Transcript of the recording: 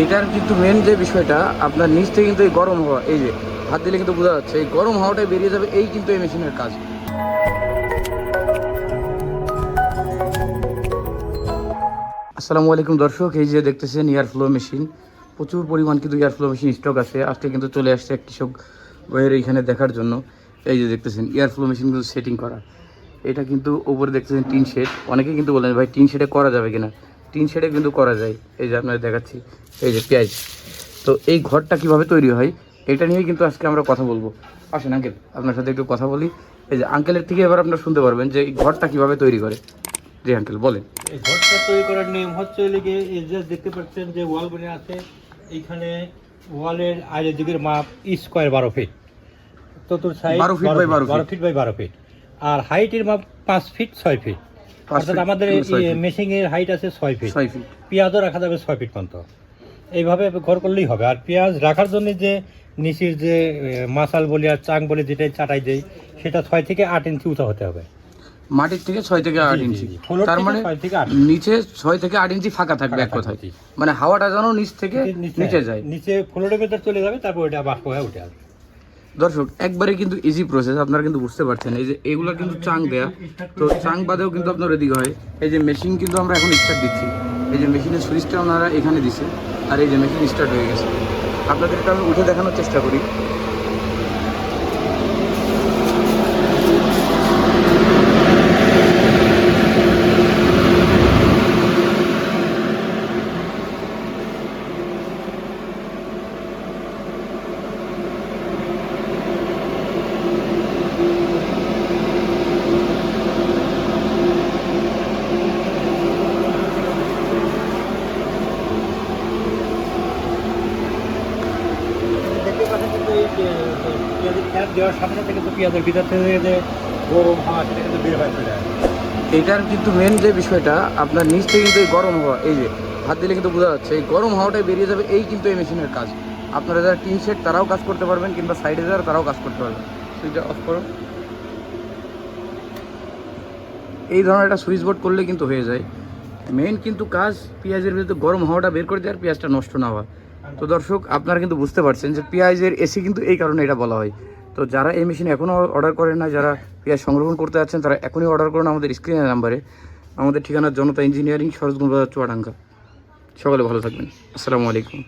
এটার কিন্তু মেন যে বিষয়টা, আপনার নিচ থেকে কিন্তু এই গরম হওয়া, এই যে হাত দিলে কিন্তু বোঝা যাচ্ছে, এই গরম হওয়াটাই বেরিয়ে যাবে এই কিন্তু এই মেশিনের কাজ। আসসালামু আলাইকুম দর্শক, এই যে দেখতেছেন ফ্লো মেশিন প্রচুর পরিমাণ কিন্তু ফ্লো মেশিন স্টক আছে। আজকে কিন্তু চলে আসছে এক কৃষক ভাইয়ের এইখানে দেখার জন্য। এই যে দেখতেছেন ফ্লো মেশিন কিন্তু সেটিং করা। এটা কিন্তু উপরে দেখতেছেন টিন শেড। অনেকে কিন্তু বলেন ভাই, টিন শেডে করা যাবে কিনা? টিন শেডে কিন্তু করা যায়। এই যে আপনাদের দেখাচ্ছি এই যে পেঁয়াজ। তো এই ঘরটা কীভাবে তৈরি হয় এটা নিয়েই কিন্তু আজকে আমরা কথা বলব। আসেন আঙ্কেল আপনার সাথে একটু কথা বলি। এই যে আঙ্কেলের থেকে এবার আপনারা শুনতে পারবেন যে এই ঘরটা কীভাবে তৈরি করে। জি আঙ্কেল বলেন। এই ঘরটা তৈরি করার নিয়ম হচ্ছে এই যে দেখতে পাচ্ছেন যে ওয়াল বনে আছে এইখানে ওয়ালের আয়ের দিকের মাপ স্কোয়ার বারো ফিট। চতুর সাইড 12 feet by 12 বারো ফিট বাই বারো ফিট। আর হাইটের মাপ পাঁচ ফিট ছয় ফিট। অর্থাৎ আমাদের। মেশিং এর হাইট আছে ছয় ফিট ছয় ফিট পেঁয়াজও রাখা যাবে ছয় ফিট পর্যন্ত। এইভাবে ঘর করলেই হবে। আর পেঁয়াজ রাখার জন্য যে নিচের যে মাসাল বলি আর চাং বলে যেটা চাটাই দেয় সেটা ছয় থেকে আট ইঞ্চি উঁচা হতে হবে। মাটির থেকে ছয় থেকে আট ইঞ্চি তার মানে। নিচে ছয় থেকে আট ইঞ্চি ফাঁকা থাকবে এক কথায়। মানে হাওয়াটা যেন নিচ থেকে নিচে যায়। নিচে ফ্লোরের ভেতর চলে যাবে তারপর ওটা বাষ্প হয়ে উঠে আসবে। দর্শক, একবারে কিন্তু ইজি প্রসেস আপনারা কিন্তু বুঝতে পারছেন। এই যে এগুলা কিন্তু চাং দেয়া, তো চাং বাদেও কিন্তু আপনার এদিকে হয়। এই যে মেশিন কিন্তু আমরা এখন স্টার্ট দিচ্ছি। এই যে মেশিনের সুইচটা ওনারা এখানে দিছে, আর এই যে মেশিন স্টার্ট হয়ে গেছে। আপনাদেরকে আমি উঠে দেখানোর চেষ্টা করি দেখতে পাচ্ছেন কিন্তু এই যে যে পেঁয়াজের কিন্তু ভিতর থেকে যে এটার কিন্তু মেন যে বিষয়টা, আপনার নিচ থেকে কিন্তু এই গরম হওয়া, এই যে হাত দিলে কিন্তু বোঝা যাচ্ছে, এই গরম হাওয়াটাই বেরিয়ে যাবে, এই কিন্তু এই মেশিনের কাজ। আপনারা যারা টিন শেড, তারাও কাজ করতে পারবেন, কিংবা সাইডে যারা, তারাও কাজ করতে পারবেন। সুইচটা অফ করো। এই ধরনের একটা সুইচ বোর্ড করলে কিন্তু হয়ে যায়। মেন কিন্তু কাজ, পেঁয়াজের ভিতরে গরম হাওয়াটা বের করে দেওয়ার পেঁয়াজটা নষ্ট না হওয়া। তো দর্শক, আপনারা কিন্তু বুঝতে পারছেন যে পেঁয়াজের এসি কিন্তু এই কারণে এটা বলা হয়। তো যারা এই মেশিন এখনও অর্ডার করেন না যারা পেঁয়াজ সংরক্ষণ করতে যাচ্ছেন, তারা এখনই অর্ডার করুন আমাদের স্ক্রিনের নাম্বারে আমাদের ঠিকানা জনতা ইঞ্জিনিয়ারিং সরোজগঞ্জ বাজার চুয়াডাঙ্গা। সকালে ভালো থাকবেন। আসসালামু আলাইকুম।